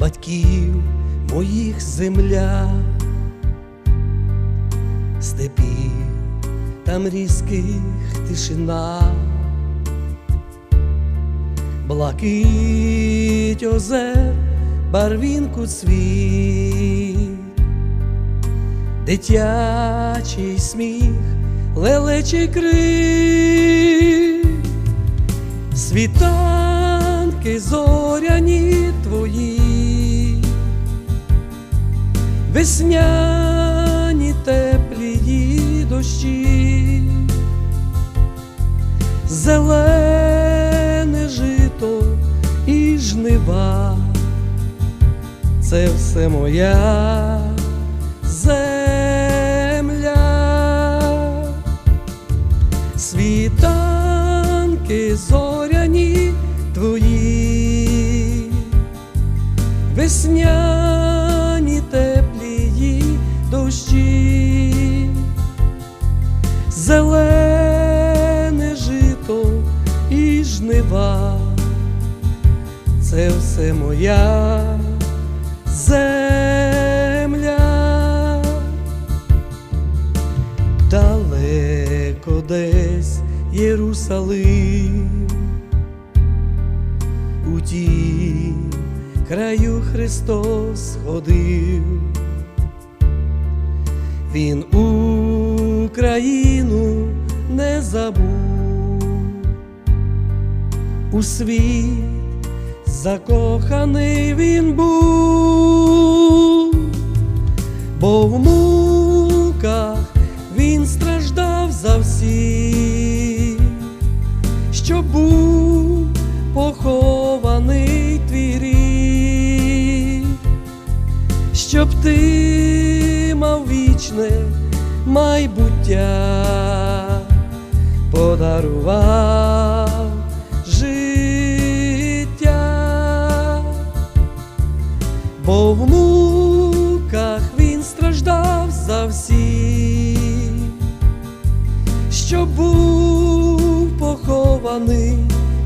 батьків моїх земля, степів там різких тишина, блакить озер, барвінку цвіт, дитячий сміх, лелечий крик, світанки зоряні твої, весняні теплі дощі, зелене жито і жнива, це все моя земля, світанки зоряні твої, весняні зелене жито і жнива, це все моя земля, далеко десь Єрусалим, у тім краю Христос ходив, Він Україну не забув, у світ закоханий він був, бо в муках він страждав за всіх, що був похований твій щоб ти мав вічне майбуття, подарував життя, бо в муках він страждав за всіх, що був похований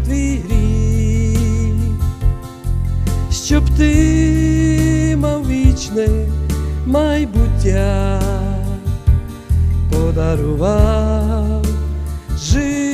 твій гріх, щоб ти мав вічне майбуття, подарував життя.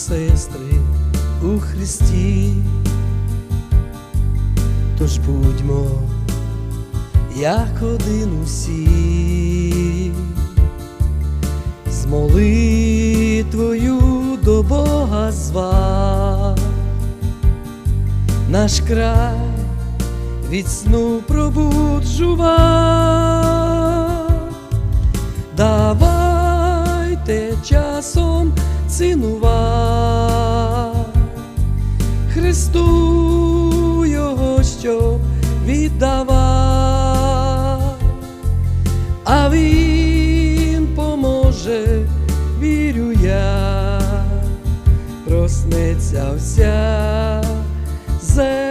Сестри у Христі, тож будьмо як один усі, з молитвою до Бога зва, наш край від сну пробуджува. Давайте часом цінува віддавав, а він поможе, вірю я, проснеться вся земля.